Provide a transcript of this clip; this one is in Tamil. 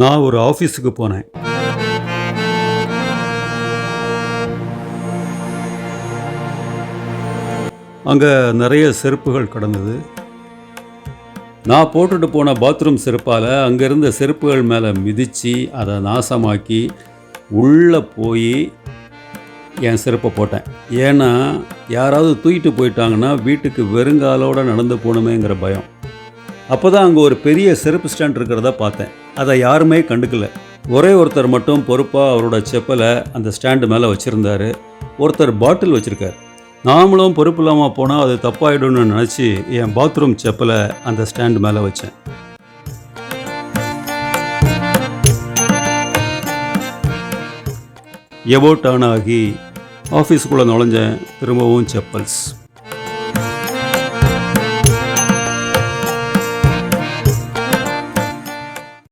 நான் ஒரு ஆஃபீஸுக்கு போனேன். அங்கே நிறைய செருப்புகள் கடந்தது. நான் போட்டுட்டு போன பாத்ரூம் செருப்பால் அங்கே இருந்த செருப்புகள் மேலே மிதித்து அதை நாசமாக்கி உள்ளே போய் என் செருப்பை போட்டேன். ஏன்னா யாராவது தூக்கிட்டு போயிட்டாங்கன்னா வீட்டுக்கு வெறுங்காலோடு நடந்து போகணுமேங்கிற பயம். அப்போ தான் அங்கே ஒரு பெரிய செருப்பு ஸ்டாண்ட் இருக்கிறத பார்த்தேன். அதை யாருமே கண்டுக்கல. ஒரே ஒருத்தர் மட்டும் பொறுப்பாக அவரோட செப்பலை அந்த ஸ்டாண்டு மேலே வச்சுருந்தாரு. ஒருத்தர் பாட்டில் வச்சுருக்கார். நாமளும் பொறுப்பு இல்லாமல் போனால் அது தப்பாயிடும்னு நினச்சி என் பாத்ரூம் செப்பலை அந்த ஸ்டாண்டு மேலே வச்சேன். எபோட் ஆன் ஆகி ஆஃபீஸுக்குள்ளே நுழைஞ்சேன். திரும்பவும் செப்பல்ஸ்.